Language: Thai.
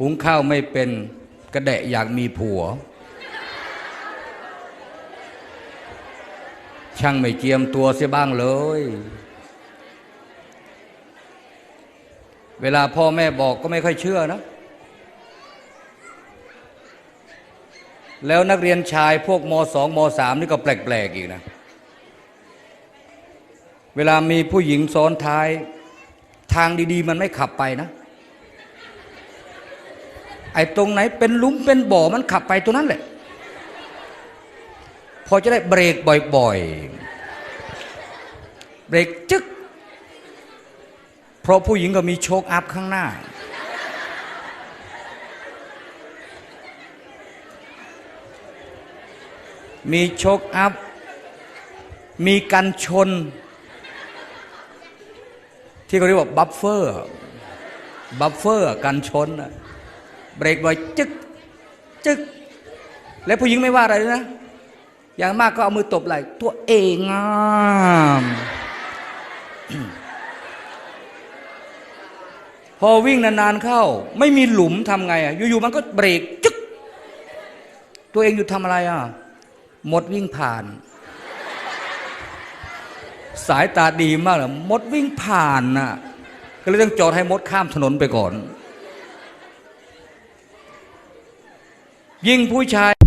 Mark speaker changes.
Speaker 1: หุงข้าวไม่เป็นกระแดะอยากมีผัว ช่างไม่เจียมตัวเสียบ้างเลย เวลาพ่อแม่บอกก็ไม่ค่อยเชื่อนะ แล้วนักเรียนชายพวกมสองมสามนี่ก็แปลกๆอีกนะ เวลามีผู้หญิงซ้อนท้าย ทางดีๆ มันไม่ขับไปนะ ไอ้ตรงไหนเป็นลุมเป็นบ่อมันขับไปตัวนั้นแหละ พอจะได้เบรกบ่อยๆ เบรกจึ๊กเพราะผู้หญิงก็มีโชคอัพข้างหน้า มีโชคอัพ มีกันชน ที่เขาเรียกว่าบัฟเฟอร์ บัฟเฟอร์กันชนนะ เบรกบ่อยจึกจึกแล้วผู้หญิงไม่ว่าอะไรนะ อย่างมากก็เอามือตบไหล่ตัวเองอะพอวิ่งนานๆเข้า ไม่มีหลุมทำไงอะอยู่ๆมันก็เบรกจึ๊กตัวเองอยู่ทำอะไรอะมดวิ่งผ่าน สายตาดีมากเลยมดวิ่งผ่านน่ะ ก็เลยต้องจอดให้มดข้ามถนนไปก่อน ยิ่งผู้ชาย